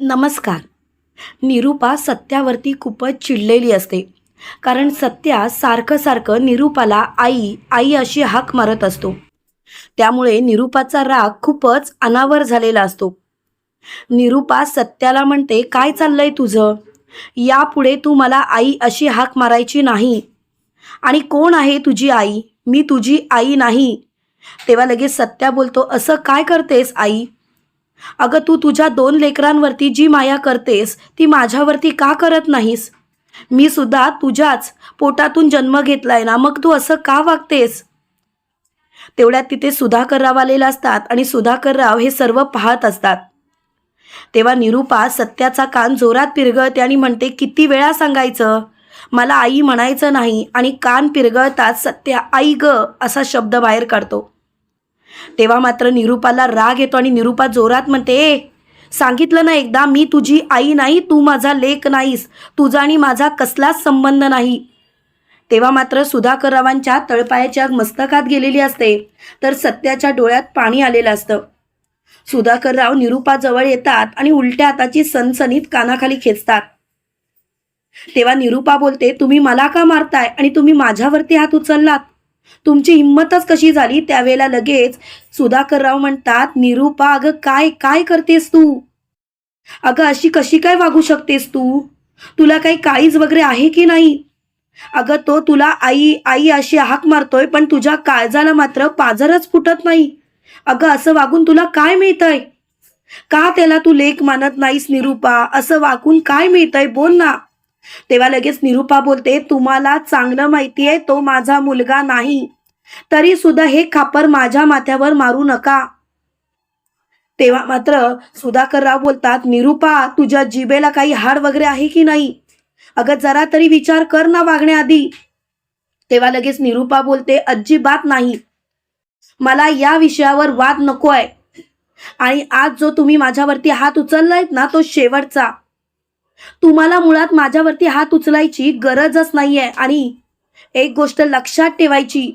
नमस्कार. निरूपा सत्यावरती खूपच चिडलेली असते. कारण सत्या सारखं सारखं निरूपाला आई आई अशी हाक मारत असतो. त्यामुळे निरूपाचा राग खूपच अनावर झालेला असतो. निरूपा सत्याला म्हणते काय चाललंय तुझं? यापुढे तू मला आई अशी हाक मारायची नाही. आणि कोण आहे तुझी आई? मी तुझी आई नाही. तेव्हा लगेच सत्या बोलतो असं काय करतेस आई? अगं तू तुझ्या दोन लेकरांवरती जी माया करतेस ती माझ्यावरती का करत नाहीस? मी सुद्धा तुझ्याच पोटातून जन्म घेतलाय ना मग तू असं का वागतेस? तेवढ्यात तिथे सुधाकरराव आलेला असतात आणि सुधाकरराव हे सर्व पाहत असतात. तेव्हा निरूपा सत्याचा कान जोरात पिरगळते आणि म्हणते किती वेळा सांगायचं? मला आई म्हणायचं नाही आणि कान पिरगळताच सत्या आई ग असा शब्द बाहेर काढतो. तेव्हा मात्र निरूपाला राग येतो आणि निरूपा जोरात म्हणते सांगितलं ना एकदा मी तुझी आई नाही तू माझा लेख नाहीस तुझा आणि माझा कसलाच संबंध नाही. तेव्हा मात्र सुधाकररावांच्या तळपायाच्या मस्तकात गेलेली असते तर सत्याच्या डोळ्यात पाणी आलेलं असतं. सुधाकरराव निरूपाजवळ येतात आणि उलट्या हाताची सनसनीत कानाखाली खेचतात. तेव्हा निरूपा बोलते तुम्ही मला का मारताय आणि तुम्ही माझ्यावरती हात उचललात? तुमची हिंमतच कशी झाली त्यावेळेला लगेच सुधाकरराव म्हणतात निरूपा अगं काय काय करतेस तू? अगं अशी कशी काय वागू शकतेस तू? तुला काही काळीज वगैरे आहे की नाही? अगं तो तुला आई आई अशी हाक मारतोय पण तुझ्या काळजाला मात्र पाजरच फुटत नाही. अगं असं वागून तुला काय मिळतंय? का त्याला तू लेख मानत नाहीस निरूपा? असं वागून काय मिळतंय? बोल ना. तेव्हा लगेच निरूपा बोलते तुम्हाला चांगलं माहिती आहे तो माझा मुलगा नाही. तरी सुद्धा हे खापर माझ्या माथ्यावर मारू नका. तेव्हा मात्र सुधाकरराव बोलतात निरूपा तुझ्या जिबेला काही हाड वगैरे आहे की नाही? अगं जरा तरी विचार कर ना वागण्याआधी. तेव्हा लगेच निरूपा बोलते अजिबात नाही. मला या विषयावर वाद नको आहे आणि आज जो तुम्ही माझ्यावरती हात उचललायत ना तो शेवटचा. तुम्हाला मुळात माझ्यावरती हात उचलायची गरजच नाहीये. आणि एक गोष्ट लक्षात ठेवायची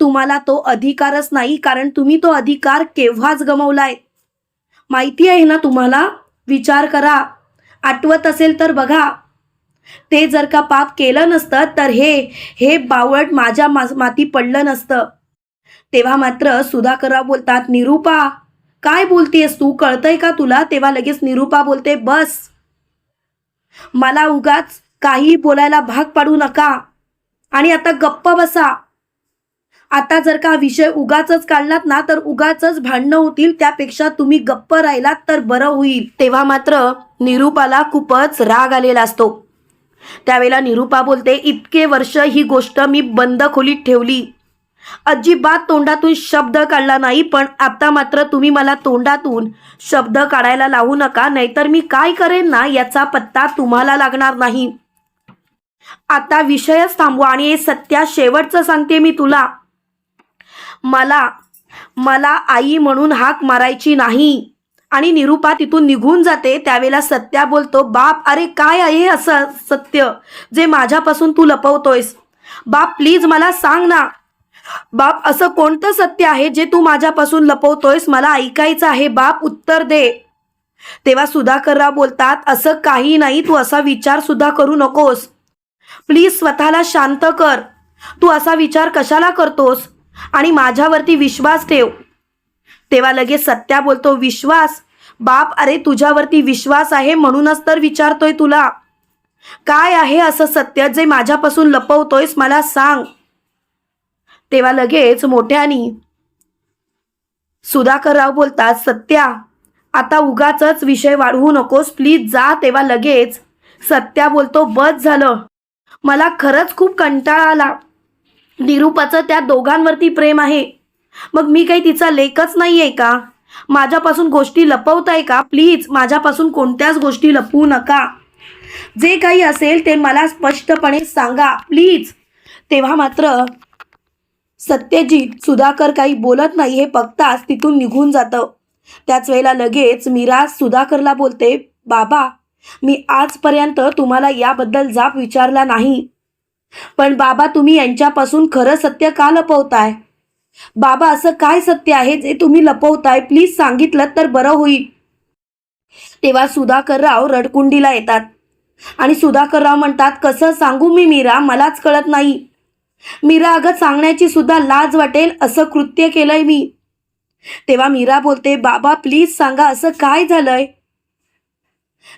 तुम्हाला तो अधिकारच नाही कारण तुम्ही तो अधिकार केव्हाच गमवलाय? माहिती आहे ना तुम्हाला? विचार करा. आठवत असेल तर बघा. ते जर का पाप केलं नसतं तर हे हे बावळट माझ्या माती पडलं नसतं. तेव्हा मात्र सुधाकरराव बोलतात निरूपा काय बोलतेस तू? कळतंय का तुला? तेव्हा लगेच निरूपा बोलते बस मला उगाच काही बोलायला भाग पाडू नका. आणि आता गप्प बसा. आता जर का विषय उगाचच काढलात ना तर उगाचच भांडणं होतील त्यापेक्षा तुम्ही गप्प राहिलात तर बरं होईल. तेव्हा मात्र निरूपाला खूपच राग आलेला असतो. त्यावेळेला निरूपा बोलते इतके वर्ष ही गोष्ट मी बंद खोलीत ठेवली. अजिबात तोंडातून शब्द काढला नाही पण आता मात्र तुम्ही मला तोंडातून शब्द काढायला लावू नका नाहीतर मी काय करेन ना याचा पत्ता तुम्हाला लागणार नाही. आता विषयच थांबवा आणि हे सत्या शेवटचं सांगते मी तुला. मला मला आई म्हणून हाक मारायची नाही. आणि निरूपा तिथून निघून जाते त्यावेळेला सत्या बोलतो बाप अरे काय आहे असं सत्य? जे माझ्यापासून तू लपवतोयस. बाप प्लीज मला सांग ना. बाप असं कोणतं सत्य आहे जे तू माझ्यापासून लपवतोयस? मला ऐकायचं आहे. बाप उत्तर दे. तेव्हा सुधाकरराव बोलतात असं काही नाही. तू असा विचार सुद्धा करू नकोस. प्लीज स्वतःला शांत कर. तू असा विचार कशाला करतोस? आणि माझ्यावरती विश्वास ठेव. तेव्हा लगेच सत्या बोलतो विश्वास? बाप अरे तुझ्यावरती विश्वास आहे म्हणूनच तर विचारतोय तुला. काय आहे असं सत्य जे माझ्यापासून लपवतोयस? मला सांग. तेव्हा लगेच मोठ्यानी सुधाकरराव बोलतात सत्या आता उगाच विषय वाढवू नकोस प्लीज जा. तेव्हा लगेच सत्या बोलतो बस झालं. मला खरंच खूप कंटाळा आला. निरूपाचं त्या दोघांवरती प्रेम आहे. मग मी काही तिचा लेखच नाही आहे का? माझ्यापासून गोष्टी लपवताय का? प्लीज माझ्यापासून कोणत्याच गोष्टी लपवू नका. जे काही असेल ते मला स्पष्टपणे सांगा प्लीज तेव्हा मात्र सत्यजित सुधाकर काही बोलत नाही हे बघताच तिथून निघून जातं. त्याच वेळेला लगेच मीरा सुधाकरला बोलते बाबा मी आजपर्यंत तुम्हाला याबद्दल जाब विचारला नाही. पण बाबा तुम्ही यांच्यापासून खरं सत्य का लपवताय? बाबा असं काय सत्य आहे जे तुम्ही लपवताय? प्लीज सांगितलं तर बरं होईल. तेव्हा सुधाकरराव रडकुंडीला येतात आणि सुधाकरराव म्हणतात कसं सांगू मी मीरा? मलाच कळत नाही. मीरा अगं सांगण्याची सुद्धा लाज वाटेल असं कृत्य केलंय मी. तेव्हा मीरा बोलते बाबा प्लीज सांगा असं काय झालंय?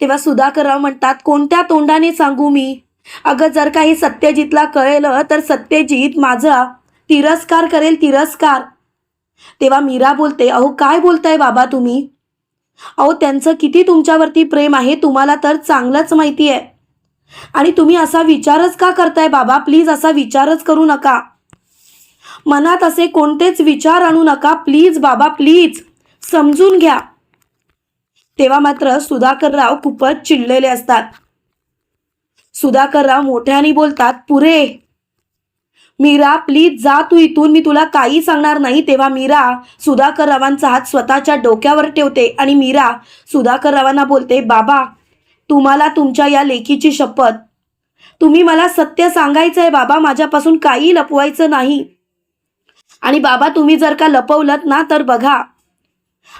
तेव्हा सुधाकरराव म्हणतात कोणत्या तोंडाने सांगू मी? अगं जर काही सत्यजितला कळलं तर सत्यजित माझा. तिरस्कार करेल तिरस्कार. तेव्हा मीरा बोलते अहो काय बोलताय बाबा तुम्ही? अहो त्यांचं किती तुमच्यावरती प्रेम आहे तुम्हाला तर चांगलंच माहिती आहे आणि तुम्ही असा विचारच का करताय बाबा? प्लीज असा विचारच करू नका. मनात असे कोणतेच विचार आणू नका. प्लीज बाबा प्लीज. समजून घ्या. तेव्हा मात्र सुधाकरराव खूपच चिडलेले असतात. सुधाकरराव मोठ्याने बोलतात पुरे मीरा प्लीज जा तू इथून. मी तुला काही सांगणार नाही. तेव्हा मीरा सुधाकररावांचा हात स्वतःच्या डोक्यावर ठेवते आणि मीरा सुधाकररावांना बोलते बाबा तुम्हाला तुमच्या या लेखीची शपथ. तुम्ही मला सत्य सांगायचं आहे बाबा माझ्यापासून काही लपवायचं नाही. आणि बाबा तुम्ही जर का लपवलत ना तर बघा.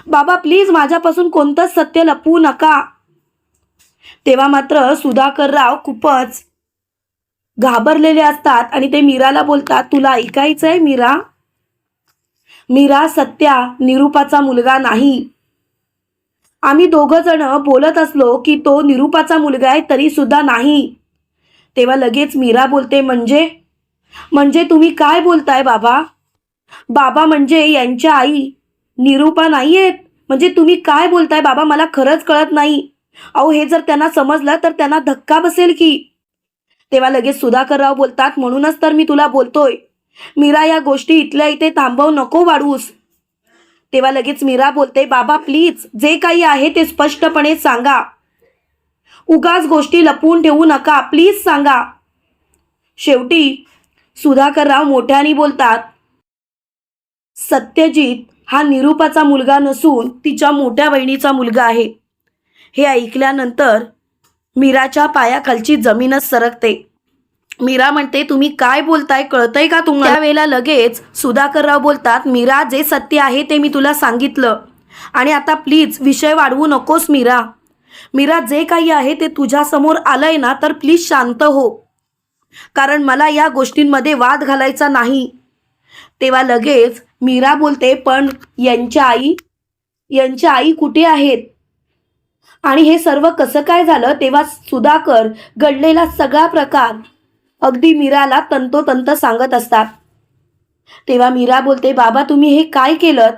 बाबा प्लीज माझ्यापासून कोणतंच सत्य लपवू नका. तेव्हा मात्र सुधाकरराव खूपच घाबरलेले असतात आणि ते मीराला बोलतात तुला ऐकायचंय मीरा? मीरा सत्या निरूपाचा मुलगा नाही. आम्ही दोघं जण बोलत असलो की तो निरूपाचा मुलगा आहे तरी सुद्धा नाही. तेव्हा लगेच मीरा बोलते म्हणजे? म्हणजे तुम्ही काय बोलताय बाबा? बाबा म्हणजे यांच्या आई. निरूपा नाही आहेत म्हणजे तुम्ही काय बोलताय बाबा? मला खरंच कळत नाही. अहो हे जर त्यांना समजलं तर त्यांना धक्का बसेल की. तेव्हा लगेच सुधाकरराव बोलतात म्हणूनच तर मी तुला बोलतोय. मीरा या गोष्टी इथल्या इथे थांबवू नको वाढूस. तेव्हा लगेच मीरा बोलते बाबा प्लीज जे काही आहे ते स्पष्टपणे सांगा. उगाच गोष्टी लपवून ठेवू नका प्लीज सांगा. शेवटी सुधाकरराव मोठ्याने बोलतात सत्यजित हा निरूपाचा मुलगा नसून तिच्या मोठ्या बहिणीचा मुलगा आहे. हे ऐकल्यानंतर मीराच्या पायाखालची जमीनच सरकते. मीरा म्हणते तुम्ही काय बोलताय? कळतंय का तुम्हाला? त्यावेळेला लगेच सुधाकरराव बोलतात मीरा जे सत्य आहे ते मी तुला सांगितलं. आणि आता प्लीज विषय वाढवू नकोस मीरा. मीरा जे काही आहे ते तुझ्यासमोर आलंय ना तर प्लीज शांत हो. कारण मला या गोष्टींमध्ये वाद घालायचा नाही. तेव्हा लगेच मीरा बोलते पण यांच्या आई यांच्या आई कुठे आहेत? आणि हे सर्व कसं काय झालं? तेव्हा सुधाकर घडलेला सगळा प्रकार अगदी मीराला तंतोतंत सांगत असतात. तेव्हा मीरा बोलते बाबा तुम्ही हे काय केलं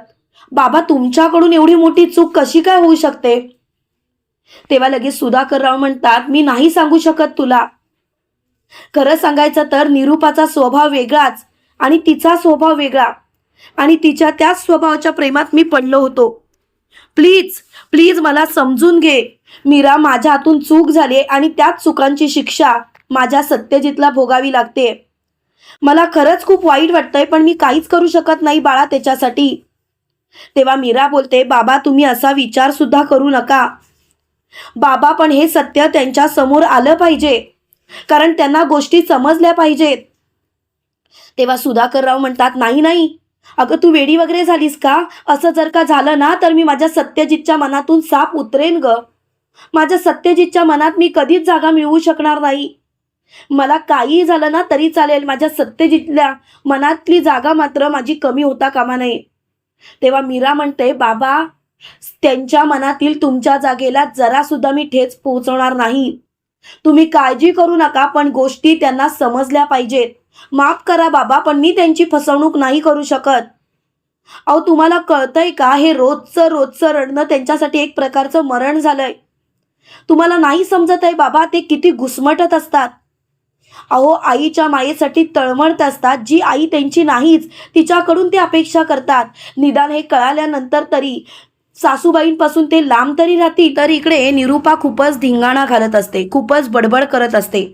बाबा तुमच्याकडून एवढी मोठी चूक कशी काय होऊ शकते? तेव्हा लगेच सुधाकरराव म्हणतात मी नाही सांगू शकत तुला. खरं सांगायचं तर निरूपाचा स्वभाव वेगळाच आणि तिचा स्वभाव वेगळा आणि तिच्या त्याच स्वभावाच्या प्रेमात मी पडलो होतो. प्लीज प्लीज मला समजून घे. मीरा माझ्या हातून चूक झाली आणि त्याच चुकांची शिक्षा माझ्या सत्यजितला भोगावी लागते. मला खरंच खूप वाईट वाटतंय पण मी काहीच करू शकत नाही बाळा त्याच्यासाठी. तेव्हा मीरा बोलते बाबा तुम्ही असा विचार सुद्धा करू नका. बाबा पण हे सत्य त्यांच्यासमोर आलं पाहिजे कारण त्यांना गोष्टी समजल्या पाहिजेत. तेव्हा सुधाकरराव म्हणतात नाही नाही. अगं तू वेडी वगैरे झालीस का? असं जर का झालं ना तर मी माझ्या सत्यजितच्या मनातून साप उतरेन ग. माझ्या सत्यजितच्या मनात मी कधीच जागा मिळवू शकणार नाही. मला काही झालं ना तरी चालेल. माझ्या सत्यजितल्या मनातली जागा मात्र माझी कमी होता कामा नये. तेव्हा मीरा म्हणते बाबा त्यांच्या मनातील तुमच्या जागेला जरा सुद्धा मी ठेच पोहोचवणार नाही. तुम्ही काळजी करू नका पण गोष्टी त्यांना समजल्या पाहिजेत. माफ करा बाबा पण मी त्यांची फसवणूक नाही करू शकत. अहो तुम्हाला कळतंय का? हे रोजचं रोजचं रडणं त्यांच्यासाठी एक प्रकारचं मरण झालंय. तुम्हाला नाही समजत आहे बाबा ते किती घुसमटत असतात. अहो आईच्या मायेसाठी तळमळत असतात. जी आई त्यांची नाहीच तिच्याकडून ते अपेक्षा करतात. निदान हे कळाल्यानंतर तरी सासूबाईंपासून ते लांब तरी राहतील तर इकडे निरूपा खूपच धिंगाणा घालत असते खूपच बडबड करत असते.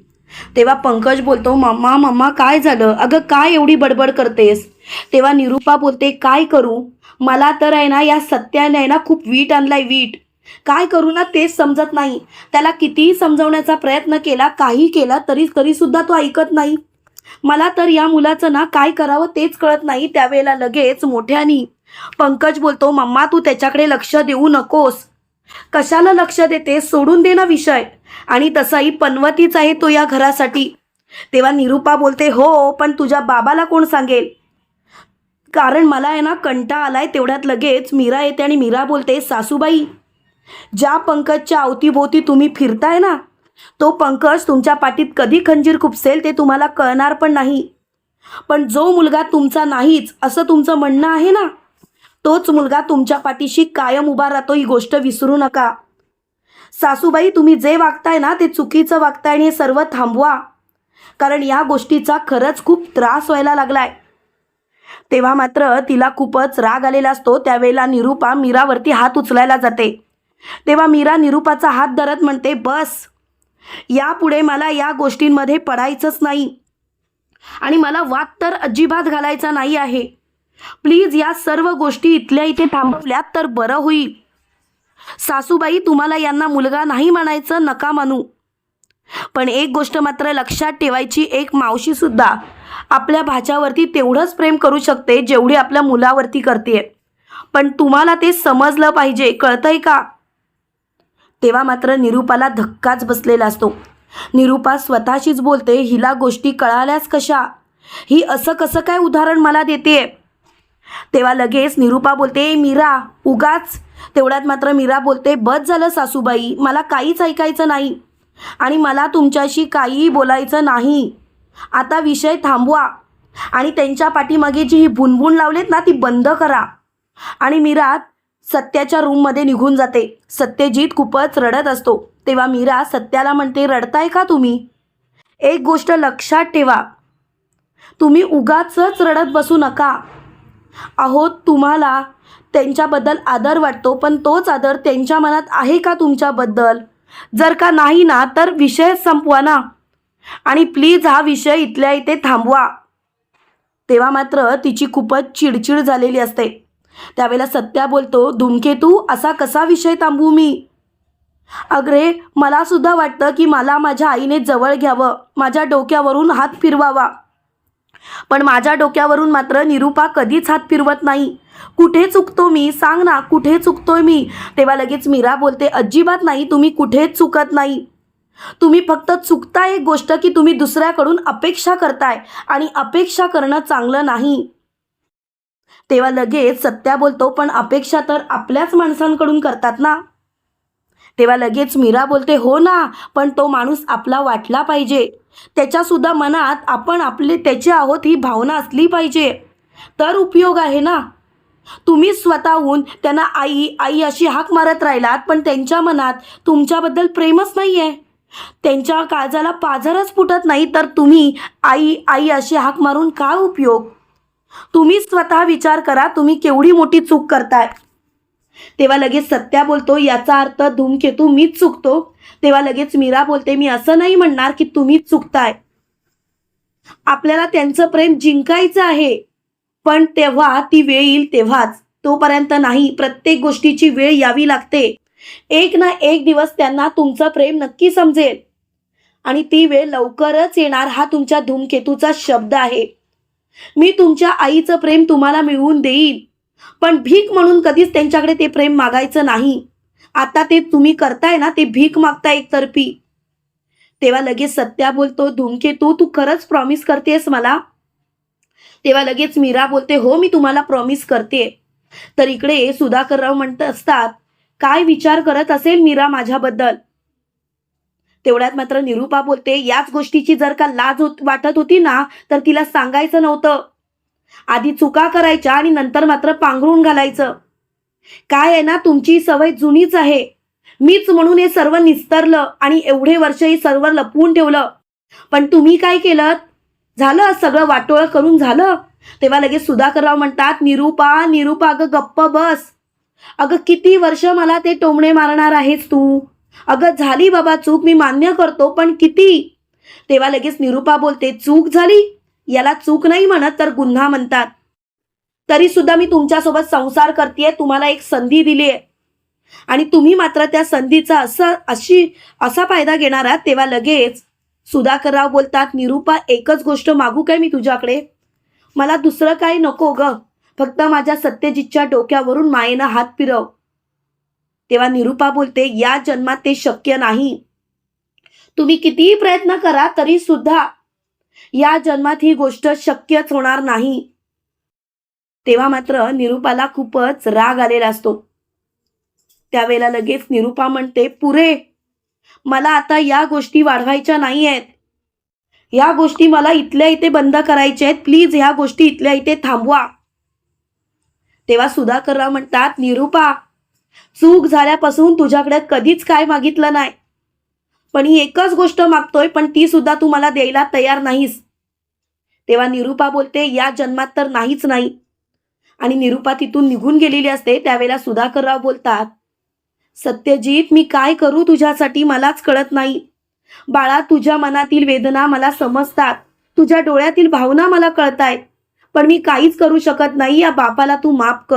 तेव्हा पंकज बोलतो मम्मा मम्मा काय झालं? अगं काय एवढी बडबड करतेस? तेव्हा निरूपा बोलते काय करू? मला तर आहे ना या सत्याने आहे ना खूप वीट आणलाय वीट. काय करू ना तेच समजत नाही. त्याला कितीही समजवण्याचा प्रयत्न केला काही केला तरी तरीसुद्धा तो ऐकत नाही. मला तर या मुलाचं ना काय करावं तेच कळत नाही त्यावेळेला लगेच मोठ्यानी. पंकज बोलतो मम्मा तू त्याच्याकडे लक्ष देऊ नकोस. कशाला लक्ष देते? सोडून दे ना विषय. आणि तसाही पनवतीच आहे तो या घरासाठी. तेव्हा निरूपा बोलते हो पण तुझ्या बाबाला कोण सांगेल? कारण मला आहे ना कंटा आलाय तेवढ्यात लगेच मीरा येते आणि मीरा बोलते सासूबाई ज्या पंकजच्या अवतीभोवती तुम्ही फिरताय ना तो पंकज तुमच्या पाठीत कधी खंजीर खुपसेल ते तुम्हाला कळणार पण नाही. पण जो मुलगा तुमचा नाहीच असं तुमचं म्हणणं आहे ना तोच मुलगा तुमच्या पाठीशी कायम उभा राहतो ही गोष्ट विसरू नका. सासूबाई तुम्ही जे वागताय ना ते चुकीचं वागताय आणि हे सर्व थांबवा. कारण या गोष्टीचा खरंच खूप त्रास व्हायला लागलाय. तेव्हा मात्र तिला खूपच राग आलेला असतो त्यावेळेला निरूपा मीरावरती हात उचलायला जाते. तेव्हा मीरा निरूपाचा हात धरत म्हणते बस. यापुढे मला या गोष्टींमध्ये पडायचंच नाही. आणि मला वाद तर अजिबात घालायचा नाही आहे. प्लीज या सर्व गोष्टी इथल्या इथे थांबवल्यात तर बरं होईल. सासूबाई तुम्हाला यांना मुलगा नाही म्हणायचं नका म्हणू. पण एक गोष्ट मात्र लक्षात ठेवायची एक मावशीसुद्धा आपल्या भाच्यावरती तेवढंच प्रेम करू शकते जेवढी आपल्या मुलावरती करते पण तुम्हाला ते समजलं पाहिजे कळतंय का? तेव्हा मात्र निरूपाला धक्काच बसलेला असतो. निरूपा स्वतःशीच बोलते हिला गोष्टी कळाल्याच कशा? ही असं कसं काय उदाहरण मला देते? तेव्हा लगेच निरूपा बोलते मीरा उगाच. तेवढ्यात मात्र मीरा बोलते बस झालं सासूबाई मला काहीच ऐकायचं नाही आणि मला तुमच्याशी काहीही बोलायचं नाही. आता विषय थांबवा आणि त्यांच्या पाठीमागे जी ही भुनभुन लावलेत ना ती बंद करा. आणि मीरा सत्याच्या रूममध्ये निघून जाते. सत्यजित खूपच रडत असतो. तेव्हा मीरा सत्याला म्हणते रडताय का तुम्ही? एक गोष्ट लक्षात ठेवा. तुम्ही उगाचच रडत बसू नका. अहो तुम्हाला त्यांच्याबद्दल आदर वाटतो पण तोच आदर त्यांच्या मनात आहे का तुमच्याबद्दल? जर का नाही ना तर विषय संपवा ना. आणि प्लीज हा विषय इथल्या इथे थांबवा. तेव्हा मात्र तिची खूपच चिडचिड झालेली असते. त्यावेळेला सत्या बोलतो धूमकेतू असा कसा विषय थांबवू मी? अग्रे मला सुद्धा वाटतं की मला माझ्या आईने जवळ घ्यावं माझ्या डोक्यावरून हात फिरवावा. पण माझ्या डोक्यावरून मात्र निरूपा कधीच हात फिरवत नाही. कुठे चुकतो मी? सांग ना कुठे चुकतोय मी? तेव्हा लगेच मीरा बोलते अजिबात नाही तुम्ही कुठेच चुकत नाही. तुम्ही फक्त चुकता एक गोष्ट की तुम्ही दुसऱ्याकडून अपेक्षा करताय आणि अपेक्षा करणं चांगलं नाही. तेव्हा लगेच सत्या बोलतो पण अपेक्षा तर आपल्याच माणसांकडून करतात ना. तेव्हा लगेच मीरा बोलते हो ना पण तो माणूस आपला वाटला पाहिजे. त्याच्यासुद्धा मनात आपण आपले त्याचे आहोत ही भावना असली पाहिजे. तर उपयोग आहे ना. तुम्ही स्वतःहून त्यांना आई आई अशी हाक मारत राहिलात पण त्यांच्या मनात तुमच्याबद्दल प्रेमच नाही आहे त्यांच्या काळजाला पाझरच फुटत नाही तर तुम्ही आई आई अशी हाक मारून काय उपयोग? तुम्ही स्वतः विचार करा तुम्ही केवढी मोठी चूक करताय. तेव्हा लगेच सत्या बोलतो याचा अर्थ धूमकेतू मीच चुकतो. तेव्हा लगेच मीरा बोलते मी असं नाही म्हणणार की तुम्हीच चुकताय. आपल्याला त्यांचं प्रेम जिंकायचं आहे पण तेव्हा ती वेळ येईल तेव्हाच. तोपर्यंत नाही प्रत्येक गोष्टीची वेळ यावी लागते. एक ना एक दिवस त्यांना तुमचं प्रेम नक्की समजेल. आणि ती वेळ लवकरच येणार हा तुमच्या धूमकेतूचा शब्द आहे. मी तुमच्या आईचं प्रेम तुम्हाला मिळवून देईन. पण भीक म्हणून कधीच त्यांच्याकडे ते प्रेम मागायचं नाही. आता ते तुम्ही करताय ना ते भीक मागता एकतर्फी. तेव्हा लगेच सत्या बोलतो धूमकेतू तू खरंच प्रॉमिस करतेस मला? तेव्हा लगेच मीरा बोलते हो मी तुम्हाला प्रॉमिस करते. तर इकडे सुधाकरराव म्हणत असतात काय विचार करत असेल मीरा माझ्याबद्दल? तेवढ्यात मात्र निरूपा बोलते याच गोष्टीची जर का लाज होत वाटत होती ना तर तिला सांगायचं नव्हतं. आधी चुका करायच्या आणि नंतर मात्र पांघरून घालायचं. काय आहे ना तुमची सवय जुनीच आहे. मीच म्हणून हे सर्व निस्तरलं आणि एवढे वर्ष हे सर्व लपवून ठेवलं. पण तुम्ही काय केलं झालं सगळं वाटोळं करून झालं? तेव्हा लगेच सुधाकरराव म्हणतात निरूपा निरूपा अगं गप्प बस. अगं किती वर्ष मला ते टोमणे मारणार आहेस तू? अगं झाली बाबा चूक मी मान्य करतो पण किती? तेव्हा लगेच निरूपा बोलते चूक झाली? याला चूक नाही म्हणत तर गुन्हा म्हणतात. तरी सुद्धा मी तुमच्यासोबत संसार करतेय तुम्हाला एक संधी दिली आहे आणि तुम्ही मात्र त्या संधीचा असं अशी असा फायदा घेणार आहात. तेव्हा लगेच सुधाकरराव बोलतात निरूपा एकच गोष्ट मागू काय मी तुझ्याकडे? मला दुसरं काही नको ग. फक्त माझ्या सत्यजितच्या डोक्यावरून मायेनं हात फिरव. तेव्हा निरुपा बोलते या जन्मात ते शक्य नाही. तुम्ही कितीही प्रयत्न करा तरी सुद्धा या जन्मात ही गोष्ट शक्यच होणार नाही. तेव्हा मात्र निरुपाला खूपच राग आलेला असतो. त्यावेळेला लगेच निरुपा म्हणते पुरे मला आता या गोष्टी वाढवायच्या नाही आहेत या गोष्टी मला इथल्या इथे बंद करायच्या आहेत. प्लीज ह्या गोष्टी इथल्या इथे थांबवा. तेव्हा सुधाकरराव म्हणतात निरुपा चूक झाल्यापासून तुझ्याकडे कधीच काय मागितलं नाही. पण ही एकच गोष्ट मागतोय पण ती सुद्धा तू मला द्यायला तयार नाहीस. तेव्हा निरुपा बोलते या जन्मात तर नाहीच नाही. आणि निरुपा तिथून निघून गेलेली असते त्यावेळेला सुधाकरराव बोलतात सत्यजित मी काय करू तुझ्यासाठी मलाच कळत नाही. बाळा तुझ्या मनातील वेदना मला समजतात. तुझ्या डोळ्यातील भावना मला कळतायत. पण मी काहीच करू शकत नाही या बापाला तू माफ कर.